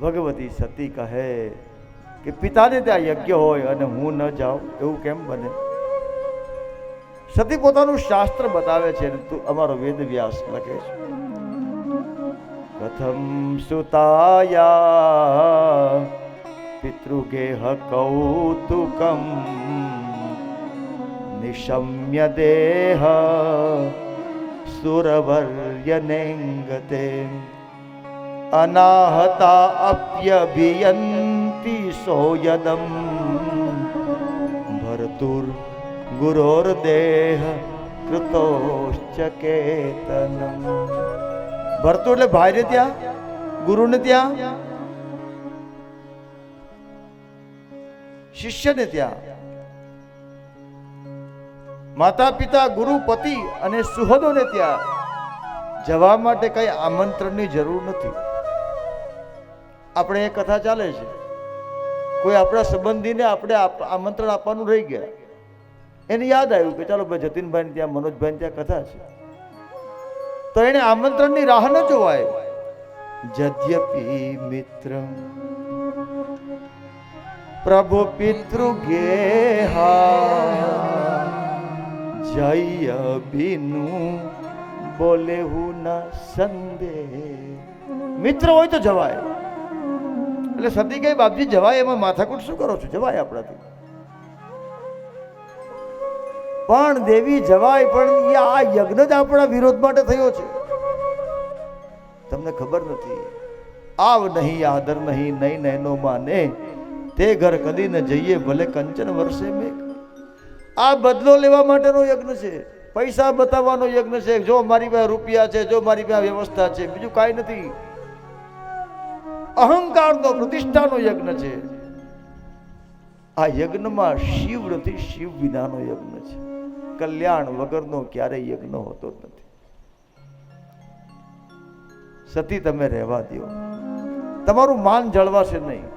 ભગવતી સતી કહે કે પિતાને ત્યાં યજ્ઞ હોય અને હું ન જાઉં, એવું કેમ બને? સતી પોતાનું શાસ્ત્ર બતાવે છે તું અમારો વેદ વ્યાસ લખે છે. કથમ સુતાયા પિતૃગેહ કૌતુકમ નિશમ્ય દેહ સુરવર્યનેંગતે અનાહતા અપ્યભિયંતિ સોયદમ ભરતુર ગુરોર્દેહ કૃતોશ્ચ કેતનમ ભરતુર એટલે ભાઈને ત્યાં ગુરુને ત્યાં શિષ્યને ત્યાં માતા પિતા ગુરુ પતિ અને સુહદોને ત્યાં જવા માટે કઈ આમંત્રણની જરૂર નથી. આપણે એ કથા ચાલે છે. કોઈ આપણા સંબંધીને આપણે આમંત્રણ આપવાનું રહી ગયા. એને યાદ આવ્યું કે ચાલો ભાઈ જતીનભાઈ ત્યાં મનોજભાઈ ત્યાં કથા છે. તો એને આમંત્રણની રાહ ન જોવાય. જદ્યપી મિત્ર, પ્રભુ પિતૃ ગેહા, જય બિનુ બોલે હું ના સંદેહ. મિત્ર હોય તો જવાય. એટલે સતી કઈ બાપજી, જવાય એમાં માથાકૂટ શું કરો છો? જવાય આપણાથી. પણ દેવી જવાય, પણ એ આ યજ્ઞ જ આપણા વિરોધ માટે થયો છે. તમને ખબર નથી. આવ નહીં, આદર નહીં નહીં, નૈનો માને. તે ઘર કદી ન જઈએ, ભલે કંચન વર્ષે મેઘ. આ બદલો લેવા માટેનો યજ્ઞ છે. પૈસા બતાવવાનો યજ્ઞ છે. જો મારી પાસે રૂપિયા છે, જો મારી પાસે વ્યવસ્થા છે, બીજું કાંઈ નથી. અહંકારનો પ્રતિષ્ઠાનો યજ્ઞ છે આ યજ્ઞમાં શિવ નથી શિવ વિનાનો યજ્ઞ છે કલ્યાણ વગરનો ક્યારેય યજ્ઞ હોતો જ નથી સતી તમે રહેવા દો તમારું માન જળવાશે નહીં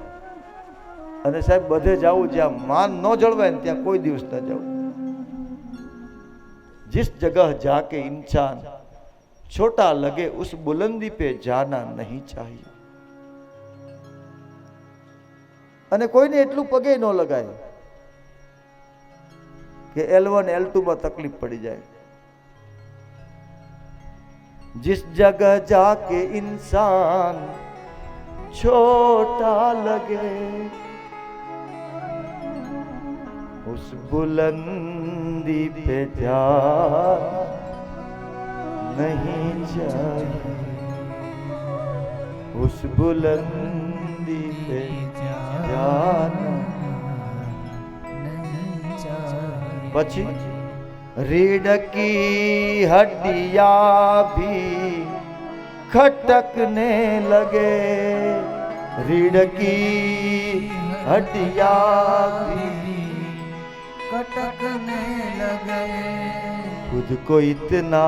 અને સાહેબ બધે જાવું જ્યાં માન ન જળવાય ને ત્યાં કોઈ દિવસ ન જવું जिस जगह जाके इंसान छोटा लगे उस बुलंदी पे जाना नहीं चाहिए અને કોઈને એટલું પગે ન લગાય કે એલ વન એલ માં તકલીફ પડી જાય जिस जगह जाके इंसान छोटा लगे उस बुलंदी पे जा नहीं चाहिए उस बुलंदी पे बची रीढ़ की हड्डिया भी खटकने लगे। रीढ़ की हड्डिया भी खटकने लगे। खुद को इतना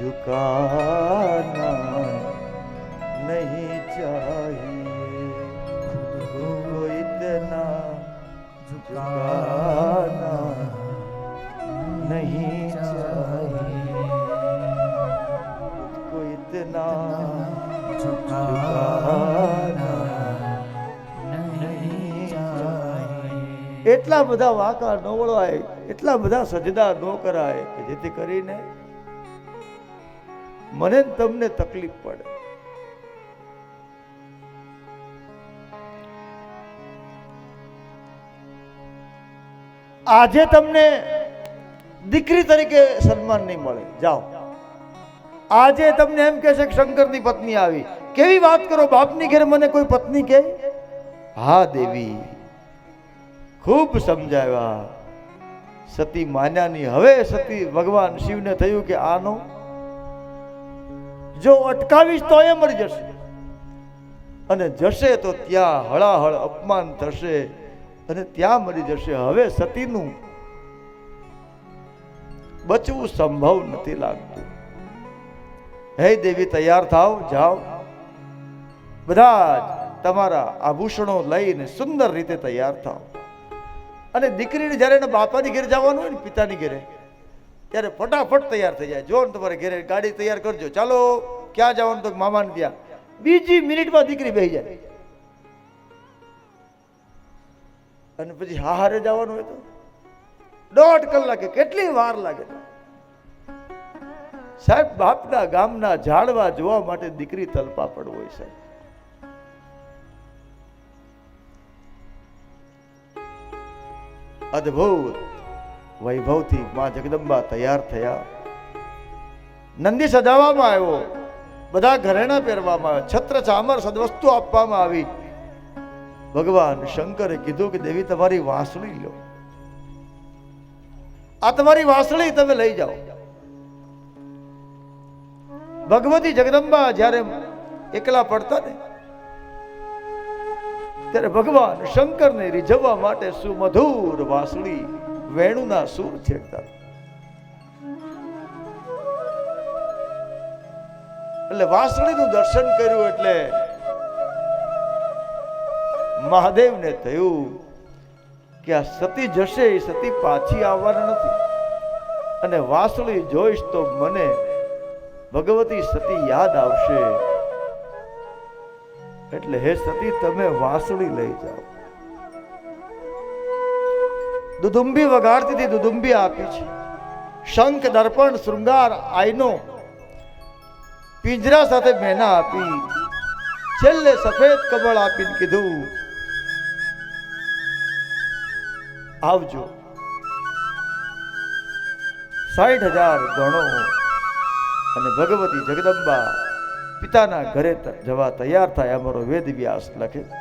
झुकाना नहीं चाहिए। झुकाना नहीं चाहिए खुद को इतना झुकाना नहीं चाहिए એટલા બધા વાંકા ન વળવાય એટલા બધા સજદા ન કરાય કે જેથી કરીને મને ને તમને તકલીફ પડે આજે તમને દીકરી તરીકે સન્માન નહીં મળે. જાઓ. આજે તમને એમ કહે છે કે શંકરની પત્ની આવી. કેવી વાત કરો? બાપની ઘરે મને કોઈ પત્ની કહે? હા, દેવી. ખૂબ સમજાવ્યા. સતી માન્યાની. હવે સતી ભગવાન શિવને થયું કે આનો? જો અટકાવીશ તો એ મરી જશે. અને જશે તો ત્યાં હળાહળ અપમાન થશે. અને ત્યાં મરી જશે. હવે સતીનું બચવું સંભવ નથી લાગતું. હે દેવી, તૈયાર થાવ, જાઓ. બધા જ તમારા આભૂષણો લઈને સુંદર રીતે તૈયાર થાવ. અને દીકરીને જ્યારે એના બાપાની ઘરે જવાનું હોય ને, પિતાની ઘરે, ત્યારે ફટાફટ તૈયાર થઈ જાય. જો ને તમારે ઘરે ગાડી તૈયાર કરજો. ચાલો, ક્યાં જવાનું તો મામાને ત્યાં. બીજી મિનિટમાં દીકરી બેહી જાય. અને પછી હારે જવાનું હોય તો? દોઢ કલાકે કેટલી વાર લાગે સાહેબ, બાપના ગામના ઝાડવા જોવા માટે દીકરી તલપાપડ હોય સાહેબ. અદ્ભુત વૈભવથી માં જગદંબા તૈયાર થયા. નંદી સજાવવામાં આવ્યો. બધા ઘરેણા પહેરવામાં આવ્યા. છત્ર, ચામર, સદવસ્તુ આપવામાં આવી. ભગવાન શંકરે કીધું કે દેવી, તમારી વાંસળી લો. આ તમારી વાંસળી તમે લઈ જાઓ. ભગવતી જગદંબા જ્યારે એકલા પડતા ને, ત્યારે ભગવાન શંકરને રીઝવવા માટે સુમધુર વાંસળી વેણુના સૂર છેડતા. એટલે વાંસળીનું દર્શન કર્યું એટલે મહાદેવને થયું કે આ સતી જશે, એ સતી પાછી આવવાનું નથી. અને વાંસળી જોઈશ તો મને ભગવતી સતી યાદ આવશે. એટલે હે સતી, તમે વાસળી લઈ જાઓ. દુદુંબી વગાડતી હતી દુદુંબી આપી છે. શંખ દર્પણ, શૃંગાર, આઈનો, પિંજરા સાથે મેના આપી. છેલ્લે સફેદ કમળ આપીને કીધું આવજો. સાઠ હજાર ગણો અને ભગવતી જગદંબા પિતાના ઘરે જવા તૈયાર થાય, અમારો વેદ વ્યાસ લખે.